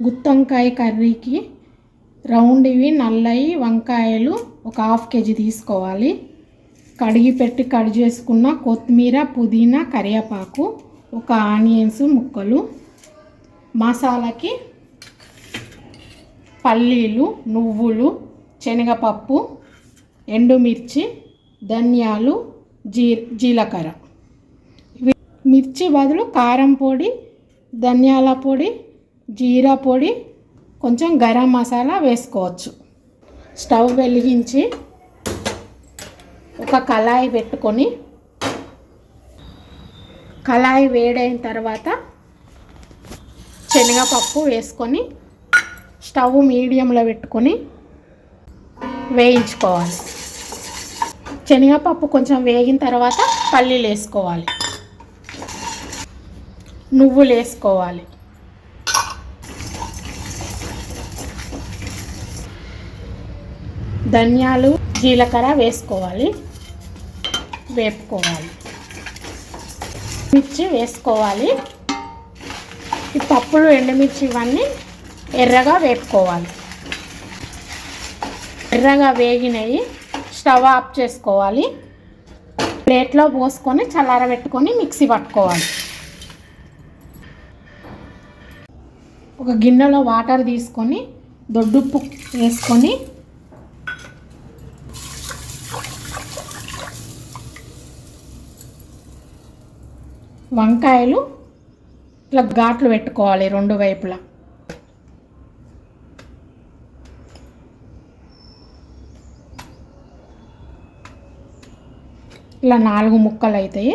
గుత్తొంకాయ కర్రీకి రౌండ్ ఇవి నల్లయి వంకాయలు ఒక హాఫ్ కేజీ తీసుకోవాలి. కడిగి పెట్టి కట్ చేసుకున్న కొత్తిమీర పుదీనా కరివేపాకు ఒక ఆనియన్స్ ముక్కలు మసాలాకి పల్లీలు నువ్వులు శనగపప్పు ఎండుమిర్చి ధనియాలు జీ జీలకర్ర. మిర్చి బదులు కారం పొడి ధనియాల పొడి జీరా పొడి కొంచెం గరం మసాలా వేసుకోవచ్చు. స్టవ్ వెలిగించి ఒక కళాయి పెట్టుకొని కళాయి వేడైన తర్వాత శనగపప్పు వేసుకొని స్టవ్ మీడియంలో పెట్టుకొని వేయించుకోవాలి. శనగపప్పు కొంచెం వేగిన తర్వాత పల్లీలు వేసుకోవాలి. నువ్వులు వేసుకోవాలి. ధనియాలు జీలకర్ర వేసుకోవాలి. వేపుకోవాలి. మిర్చి వేసుకోవాలి. ఈ పప్పులు ఎండుమిర్చి ఇవన్నీ ఎర్రగా వేపుకోవాలి. ఎర్రగా వేగినవి స్టవ్ ఆఫ్ చేసుకోవాలి. ప్లేట్లో పోసుకొని చల్లారబెట్టుకొని మిక్సీ పట్టుకోవాలి. ఒక గిన్నెలో వాటర్ తీసుకొని దొడ్డుప్పు వేసుకొని వంకాయలు ఇట్లా ఘాట్లు పెట్టుకోవాలి రెండు వైపులా. ఇలా నాలుగు ముక్కలు అవుతాయి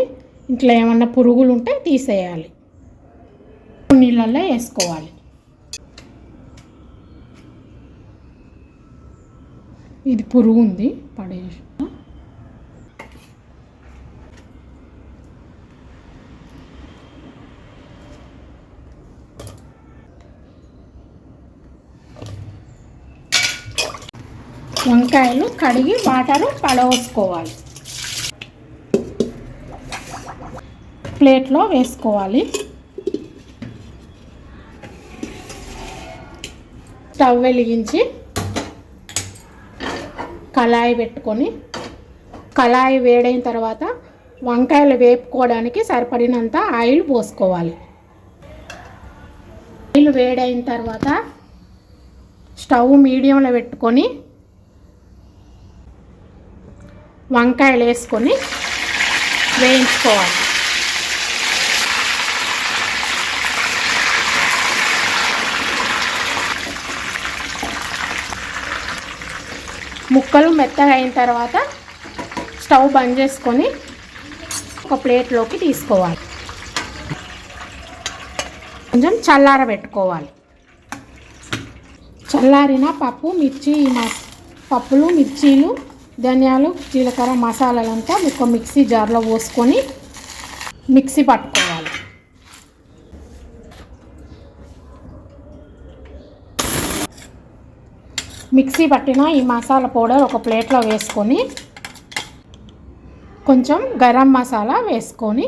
ఇంట్లో ఏమన్నా పురుగులు ఉంటే తీసేయాలి. నీళ్ళల్లో వేసుకోవాలి. ఇది పురుగు ఉంది పడేసి వంకాయలు కడిగి వాటరు పడవసుకోవాలి. ప్లేట్లో వేసుకోవాలి. స్టవ్ వెలిగించి కళాయి పెట్టుకొని కళాయి వేడైన తర్వాత వంకాయలు వేపుకోవడానికి సరిపడినంత ఆయిల్ పోసుకోవాలి. ఆయిల్ వేడైన తర్వాత స్టవ్ మీడియంలో పెట్టుకొని వంకాయలు వేసుకొని వేయించుకోవాలి. ముక్కలు మెత్తగా అయిన తర్వాత స్టవ్ బంద్ చేసుకొని ఒక ప్లేట్లోకి తీసుకోవాలి. కొంచెం చల్లార పెట్టుకోవాలి చల్లారిన పప్పు మిర్చి పప్పులు మిర్చీలు ధనియాలు జీలకర్ర మసాలాలంతా ఒక మిక్సీ జార్లో పోసుకొని మిక్సీ పట్టుకోవాలి. మిక్సీ పట్టిన ఈ మసాలా పౌడర్ ఒక ప్లేట్లో వేసుకొని కొంచెం గరం మసాలా వేసుకొని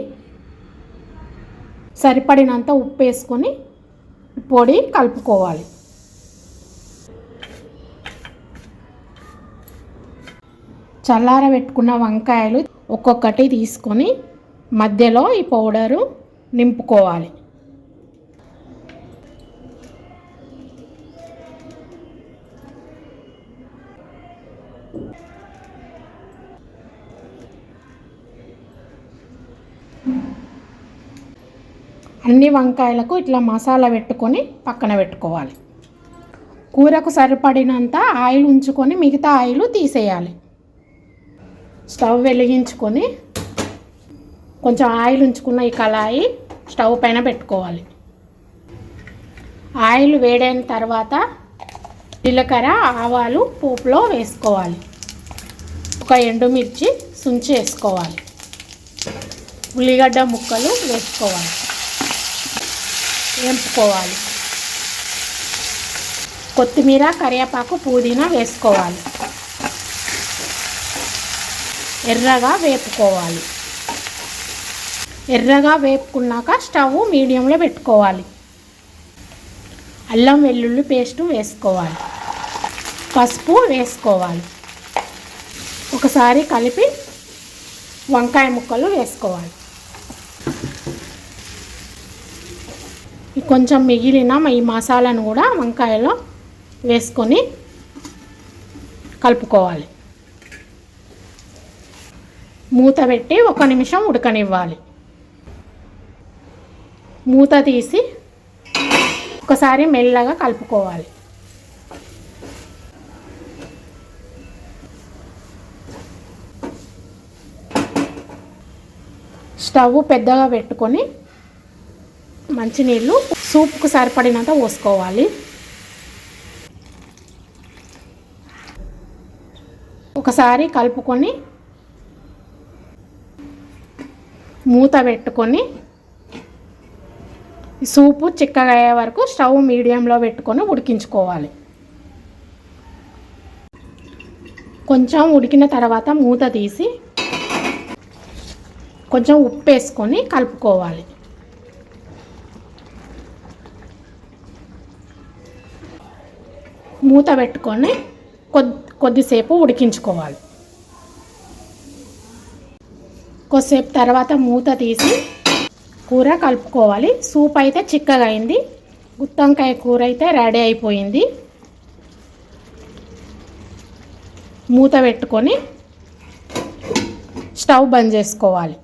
సరిపడినంత ఉప్పు వేసుకొని పొడి కలుపుకోవాలి. చల్లారబెట్టుకున్న వంకాయలు ఒక్కొక్కటి తీసుకొని మధ్యలో ఈ పౌడరు నింపుకోవాలి. అన్ని వంకాయలకు ఇట్లా మసాలా పెట్టుకొని పక్కన పెట్టుకోవాలి. కూరకు సరిపడినంత ఆయిల్ ఉంచుకొని మిగతా ఆయిల్ తీసేయాలి. స్టవ్ వెలిగించుకొని కొంచెం ఆయిల్ ఉంచుకున్న ఈ కళాయి స్టవ్ పైన పెట్టుకోవాలి. ఆయిల్ వేడైన తర్వాత జీలకర్ర ఆవాలు పోపులో వేసుకోవాలి. ఒక ఎండుమిర్చి సుంచి వేసుకోవాలి. ఉల్లిగడ్డ ముక్కలు వేసుకోవాలి. వేపుకోవాలి. కొత్తిమీర కరివేపాకు పుదీనా వేసుకోవాలి. ఎర్రగా వేపుకోవాలి. ఎర్రగా వేపుకున్నాక స్టవ్ మీడియంలో పెట్టుకోవాలి. అల్లం వెల్లుల్లి పేస్టు వేసుకోవాలి. పసుపు వేసుకోవాలి. ఒకసారి కలిపి వంకాయ ముక్కలు వేసుకోవాలి. కొంచెం మిగిలిన ఈ మసాలాను కూడా వంకాయలో వేసుకొని కలుపుకోవాలి. మూత పెట్టి ఒక నిమిషం ఉడకనివ్వాలి. మూత తీసి ఒకసారి మెల్లగా కలుపుకోవాలి. స్టవ్ పెద్దగా పెట్టుకొని మంచినీళ్ళు సూప్కు సరిపడినంత పోసుకోవాలి. ఒకసారి కలుపుకొని మూత పెట్టుకొని సూపు చిక్కగా అయ్యే వరకు స్టవ్ మీడియంలో పెట్టుకొని ఉడికించుకోవాలి. కొంచెం ఉడికిన తర్వాత మూత తీసి కొంచెం ఉప్పు వేసుకొని కలుపుకోవాలి. మూత పెట్టుకొని కొద్ది కొద్దిసేపు ఉడికించుకోవాలి. కొద్దిసేపు తర్వాత మూత తీసి కూర కలుపుకోవాలి. సూప్ అయితే చిక్కగా అయింది. గుత్తంకాయ కూర అయితే రెడీ అయిపోయింది. మూత పెట్టుకొని స్టవ్ బంద్ చేసుకోవాలి.